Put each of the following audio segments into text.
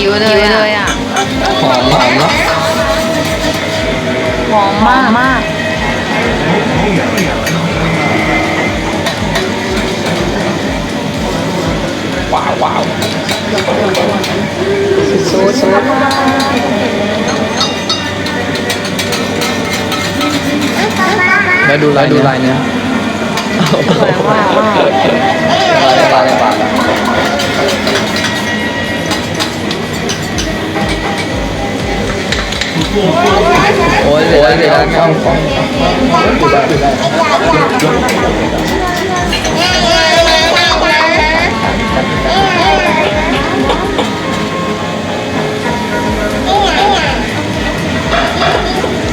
หิวเลยเลยอะหอมหอมเนาะหอมมากมากว้าวว้าวซูดซูดแล้วดูลายดูลายเนื้อว้าวว้าว โอ้ยโอ้ยเดี๋ยวเข้าของ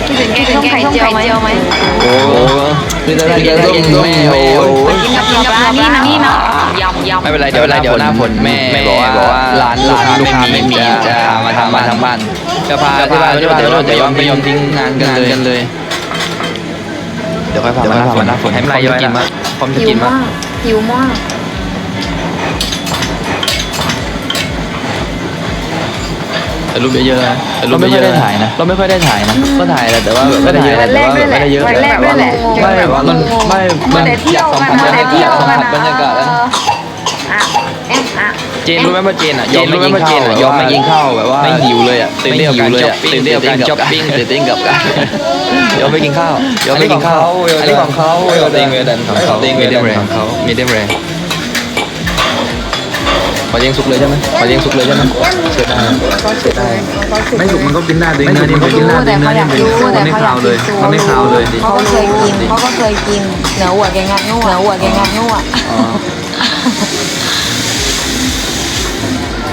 คิดถึงแกงส้มไข่เจียวไหมโอ้คือจะได้กินต้มแม่โอ้ยกินกับกับร้านนี้นะนี่นะ ยำยำไม่เป็นไรเดี๋ยวเดี๋ยวหน้าฝนแม่บอกว่าร้านร้านลูกค้าไม่มีจะมาทำมาทำบ้านจะพาที่บ้านเดี๋ยวเดี๋ยวเดี๋ยวไม่ยอมทิ้งงานกันเลยกันเลย เดี๋ยวค่อยพามาหน้าฝนหน้าฝนให้มันไรกินมาพร้อมจะหิวกินมามากหิวมากแต่รูปเยอะๆนะแต่รูปไม่ค่อยได้ถ่ายนะ เราไม่ค่อยได้ถ่ายนะ ก็ถ่ายแหละแต่ว่าแบบไม่ได้เยอะวันแรกด้วยแหละไม่ได้เยอะวันแรกด้วยแหละไม่แบบว่ามันไม่มันแต่เที่ยวกันอยากแต่เที่ยวกันสัมผัสบรรยากาศนะ อะเอ๊ะอะ เจนรู้ไหมว่าเจนอะยอมไม่กินข้าวยอมไม่กินข้าวแบบว่าไม่หิวเลยอะตื่นเต้นกับการช้อปปิ้งตื่นเต้นกับการช้อปปิ้งตื่นเต้นกับการยอมไม่กินข้าวยอมไม่กินข้าวอันนี้ของเขาเต็งเวดันของเขาเต็งเวดันของเขามีเดียมแรขอเลี้ยงสุกเลยใช่ไหมขอเลี้ยงสุกเลยใช่ไหมเสียดายเสียดายไม่สุกมันก็กินได้ด้วยเนื้อนี่มันกินได้ด้วยเนื้อนี่มันไม่คาวเลยมันไม่คาวเลยดิเขาก็เคยกินเขาก็เคยกินเนื้อวัวแกงงัดนัวเนื้อวัวแกงงัดนัวอ๋อ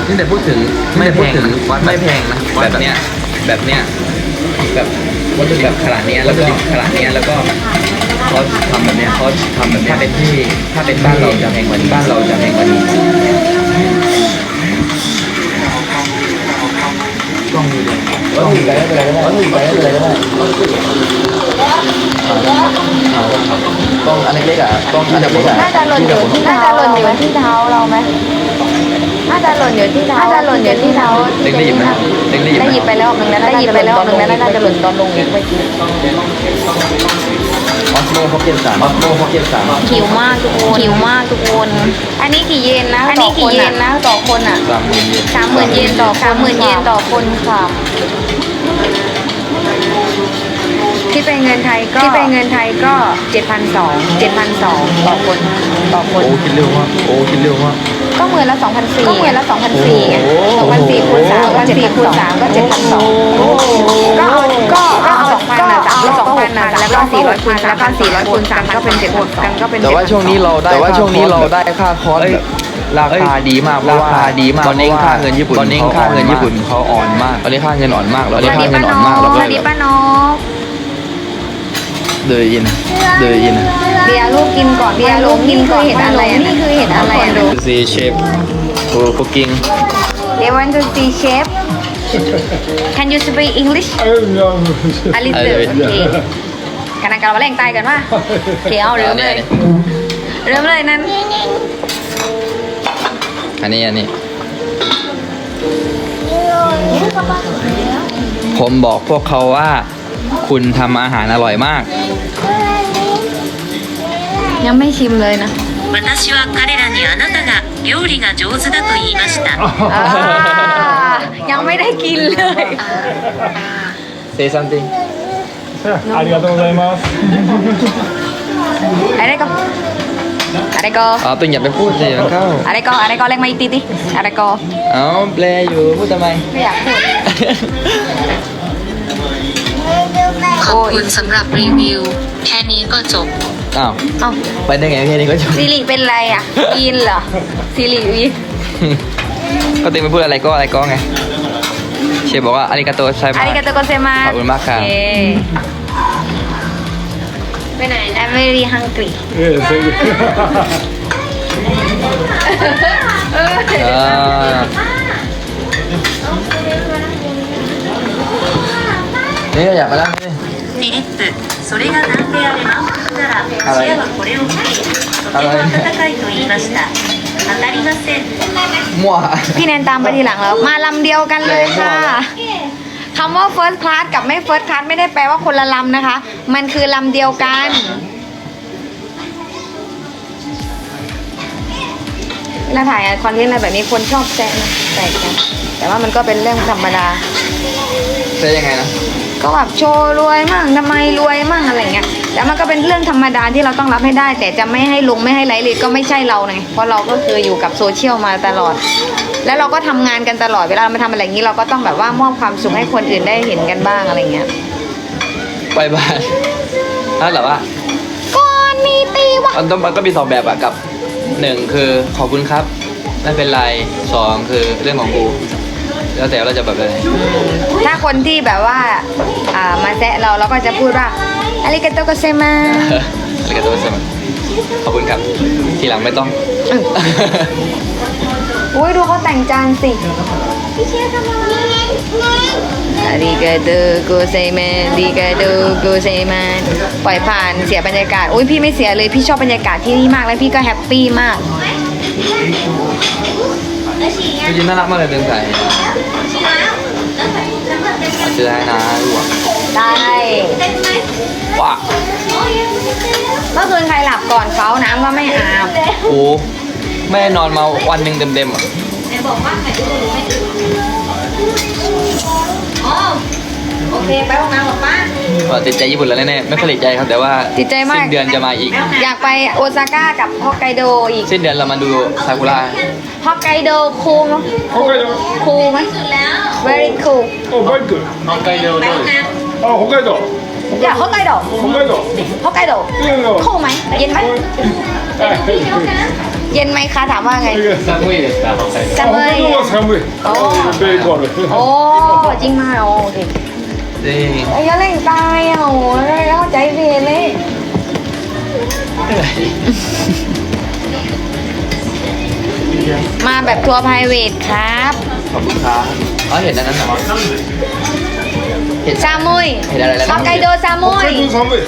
นี่แต่พูดถึงไม่พูดถึงวัดไม่แพงนะแบบเนี้ยแบบเนี้ยแบบวัตถุดิบแบบขนาดเนี้ยแล้วก็ขนาดเนี้ยแล้วก็เขาทำแบบเนี้ยเขาทำแบบเนี้ยถ้าเป็นที่ถ้าเป็นบ้านเราจะแพงกว่านี้บ้านเราจะแพงกว่านี้ต้องมีเลยวัตถุดิบอะไรก็ได้วัตถุดิบอะไรก็ได้ต้องอันเล็กๆอะต้องอันเล็กๆอะน่าจะหล่นอยู่ที่น่าจะหล่นอยู่ที่เท้าเราไหม น่าจะหล่นอยู่ที่เท้าน่าจะหล่นอยู่ที่เท้าเล็กได้หยิบไหมเล็กได้หยิบได้ไหมหยิบไปแล้วหนึ่งแล้วได้หยิบไปแล้วหนึ่งแล้วน่าจะหล่นตอนลงอีกไปกินออสโมเขาเก็บสามออสโมเขาเก็บสามหิวมากทุกคนหิวมากทุกคน อันนี้กี่เยนนะ อันนี้กี่เยนนะต่อคนอะสามหมื่นเยนสามหมื่นเยนต่อสามหมื่นเยนต่อคนค่ะที่เป็นเงินไทยก็ที่เป็นเงินไทยก็เจ็ดพันสองเจ็ดพันสองต่อคนต่อคน โอ้คิดเร็วมากโอ้คิดเร็วมา กก็หมื่นละสองพันสี่ก็หมื่นละสองพันสี่ไงสองพันสี่คูณสามก็เจ็ดพันคูณสามก็เจ็ดพันสองก็เอาก็ก็เอาสองพันนะสามสองพันนะแล้วก็สี่ร้อยคูณแล้วก็สี่ร้อยคูณสามก็เป็นเจ็ดพันกันก็เป็นแต่ว่าช่วงนี้เราได้แต่ว่าช่วงนี้เราได้ค่าคอร์สแบบราคาดีมากราคาดีมากตอนนี้ค่าเงินญี่ปุ่นตอนนี้ค่าเงินญี่ปุ่นเขาอ่อนมากตอนนี้ค่าเงินอ่อนมากตอนนี้ค่าเงินอ่อนมากเราสก็วัสดีป้านก เดินยินเดินยินเบียร์ลูกกินก่อนเบียร์ลูกกินก่อนเห็นอะไรนี่คือเห็นอะไรอะดูซีเชฟโอ้คุกกิ้ง They want to see chef Can you speak English a little okay กันนังกันว่าแรงตายกันว่าเขียวเริ่มเลยเริ่มเลยนั้นอันนี้อันนี้ผมบอกพวกเขาว่า คุณทำอาหารอร่อยมาก ยังไม่ชิมเลยนะ 私は彼らにあなたが料理が上手だと言いました อ่ายังไม่ได้กินเลย Say something ありがとうございます。 อะไรก็อะไรก็ อ๋อตุนอย่าไปพูดเลยมันเข้า อะไรก็อะไรก็เรียกมาอีกทีดิอะไรก็ เอ้าแปลอยู่พูดทำไม ไม่อยากพูด ขอบคุณสำหรับรีวิว แค่นี้ก็จบ อ้าว เอ้า ไปได้ไงแค่นี้ก็จบ สิริเป็นไรอ่ะกินเหรอสิริวี ก็ติงไปพูดอะไรก็อะไรก็ไง เชฟบอกว่าอาริกาโตไซ อา มา ริกาโตโกเซมา ขอบคุณมากครับ ไปไหน I'm very hungry ええ、それで。 อ่านี่ก็อยากมาแล้วนี่ フィリップそれがなんであれ満腹 ならシェアはこれを食べその辺は戦いと言いました มั่ว พี่แนนตามไปทีหลังแล้ว มาลำเดียวกันเลยค่ะคำว่า first class กับไม่ first class ไม่ได้แปลว่าคนละลำนะคะ มันคือลำเดียวกัน เวลาถ่ายคอนเทนต์อะไรแบบนี้คนชอบแซะนะแตกกัน แต่ว่ามันก็เป็นเรื่องธรรมดา ใช่ยังไงนะ ก็แบบโชว์รวยมั่งทำไมรวยมั่งอะไรเงี้ย แล้วมันก็เป็นเรื่องธรรมดาที่เราต้องรับให้ได้ แต่จะไม่ให้ลงไม่ให้ไลฟ์เลยก็ไม่ใช่เราไงเพราะเราก็คืออยู่กับโซเชียลมาตลอด แล้วเราก็ทำงานกันตลอดเวลาเรามาทำอะไรอย่างนี้เราก็ต้องแบบว่ามอบความสุขให้คนอื่นได้เห็นกันบ้างอะไรเงี้ยไปบ้านถ้าแบบว่าก่อนมีตีวะมันต้องมันก็มีสองแบบอะกับหนึ่งคือขอบคุณครับไม่เป็นไรสองคือเรื่องของกูแล้วแต่เราจะแบบอะไรถ้าคนที่แบบว่าอ่ามาแซะเราเราก็จะพูดว่า อาริกาโตโกเซมาอะไรกันตัวเสมอขอบคุณครับ ทีหลังไม่ต้องอุ้ยดูเขาแต่งจานสิอาริกาโตโกเซมาอาริกาโตโกเซมาปล่อยผ่านเสียบรรยากาศอุ้ยพี่ไม่เสียเลยพี่ชอบบรรยากาศที่นี่มากแล้วพี่ก็แฮปปี้มากจริงๆน่ารักมากเลยเดินสายซื้อให้นะลูกได้ ว้าเมื่อคืนใครหลับก่อนเขาน้ำก็ไม่อาบโอ้แม่นอนมาวันหนึ่งเต็มเต็มอะไหนบอกว่าไหนดูไม่ดูอ๋อโอเคไปห้องน้ำกับป้าติดใจญี่ปุ่นแล้วแน่ๆไม่เคยลิตใจครับแต่ว่าติดใจมากสิ้นเดือนจะมาอีก อยากไปโอซาก้ากับฮอกไกโดอีกสิ้นเดือนเรามาดูซากุระฮอกไกโดคูลไกโคูลไหม very cool โอ้ very good ฮอกไกโดด้วยโอ้ฮอกไกโด อยากฮอกไกโดผมไม่ตกฮอกไกโดเรื่องเลยโค้งไหมเย็นไหมเย็นไหมคะถามว่าไงซัซมวย์ซมวย์ซมวย์โอ้จริงมากโอเคจริงไอ้ยาเล่ตายอะอ้ล้าใจเวเลยมาแบบทัวร์ไพรเวทครับ ขอบคุณครับเขาเห็นอันนั้นเหรอ ซามุย เห็นอะไรแล้ว ฮอกไกโดซามุ 北 ย 海道寒い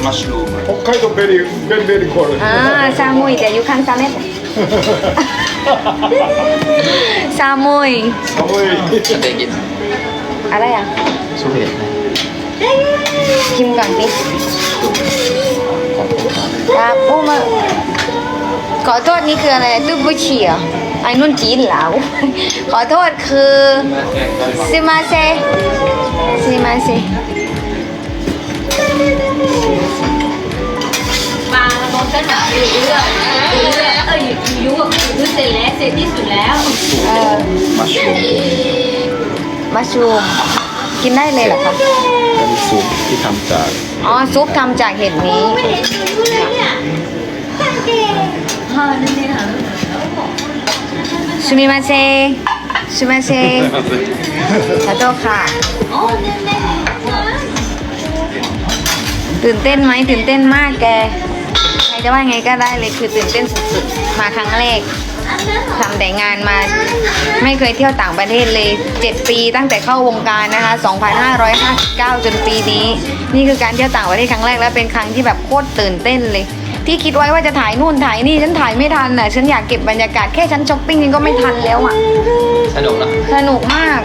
北海道ベリーベリーベリーコール อ่าซามุยแต่อยู่ข้างซาเมสซามุย 寒い เด็กกิน อะไรอ่ะ สู้เห็ดไหม ชิมก่อนสิครับโอ้มาขอโทษนี่คืออะไรตู้บุชีเหรอไอ้นุ่นจีนเหลา ขอโทษคือซิมาเซ สิมาซีมาเรามองสนามอยู่เรื่องยเรื่อยเอออยู่ยุ่กับอยู่เสร็จแล้วเสร็จที่สุดแล้วเออมาชูมาชูกินได้เลยเหรอคะเป็นซุปที่ทำจากอ๋อซุปทำจากเห็ดนี้ค่ะสุนีมันซีมิมาเซ ตื่นเต้นไหมตื่นเต้นมากแก ใครจะว่าไงก็ได้เลยคือตื่นเต้นสุดๆ มาครั้งแรกทำแต่งานมาไม่เคยเที่ยวต่างประเทศเลย 7 ปีตั้งแต่เข้าวงการนะคะ 2559 จนปีนี้ นี่คือการเที่ยวต่างประเทศครั้งแรกและเป็นครั้งที่แบบโคตรตื่นเต้นเลย ที่คิดไว้ว่าจะถ่ายนู่นถ่ายนี่ฉันถ่ายไม่ทันน่ะฉันอยากเก็บบรรยากาศแค่ฉันช้อปปิ้งนี่ก็ไม่ทันแล้วอะสนุกเนอะสนุกมาก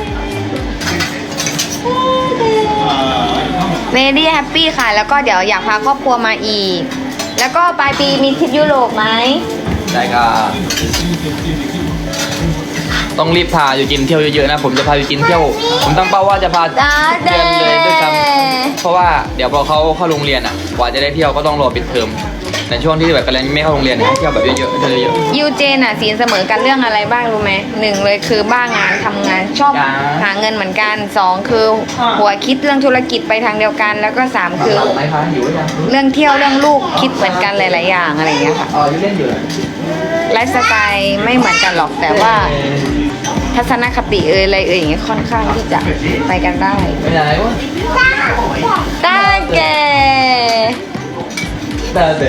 เ e ดี้แฮปปี้ค่ะ แล้วก็เดี๋ยวอยากพาครอบครัวมาอีก แล้วก็ปลายปีมีทริปยุโรปไหมได้ก็ต้องรีบพาอยู่กินเที่ยวเยอะๆนะ ผมจะพาอยู่กินเที่ยว ผมตั้งเป้าว่าจะพาจ้าเดเดือนเลยด้วยซ้ำเพราะว่าเดี๋ยวพอเขาเข้าโรงเรียนอะ กว่าจะได้เที่ยวก็ต้องรอปิดเทอม ในช่วงที่แบบกำลังไม่เข้าโรงเรียนเนี่ยให้เที่ยวแบบเยอะๆเที่ยวเยอะยูเจนอะสีนเสมอกันเรื่องอะไรบ้างรู้ไหมหนึ่งเลยคือบ้างานทำงานชอบจ้าหาเงินเหมือนกันสองคือหัวคิดเรื่องธุรกิจไปทางเดียวกัน แล้วก็สามๆคือ หลับไหมคะหิวหรือยังเรื่องเที่ยวเรื่องลูกคิดเหมือนกันหลาย ๆ อย่างอะไรอย่างเงี้ยค่ะอ๋อยังเล่นอยู่เหรอไลฟ์สไตล์ไม่เหมือนกันหรอกแต่ว่าทัศนคติเอ่ยอะไรเอ่ยอย่างเงี้ยค่อนข้างที่จะไปกันได้ไปไหนวะตาแก ตาเบ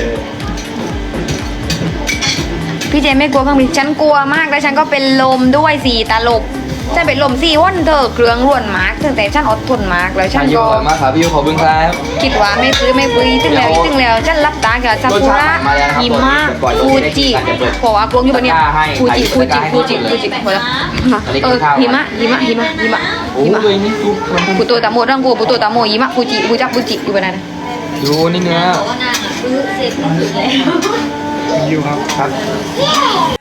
พี่เจไม่กลัวเครื่องบินฉันกลัวมากแล้วฉันก็เป็นลมด้วยสี่ตลบวฉันเป็นลมสี่วันเธอเครื่องร่วนมากตั้งแต่ฉันอดทนมากแล้วฉันอายุก็อร่อยมากครับพี่ยูขอบคุณครับคิดว่าไม่ฟื้นไม่ฟื้นถึงแล้วถึงแล้วฉันรับตากับซากุระหิมะฟูจิเพราะว่ากรงอยู่บนเนี้ยฟูจิฟูจิฟูจิฟูจิหมดแล้วเออหิมะหิมะหิมะหิมะโอ้หิมะเลยนี่ดูมันปุโตตะโมดังกูปุโตตะโมหิมะฟูจิฟูจักฟูจิอยู่บนนั้นดูนี่เนื้อ บอกว่านางซื้อเสร็จที่สุดแล้ว ครับ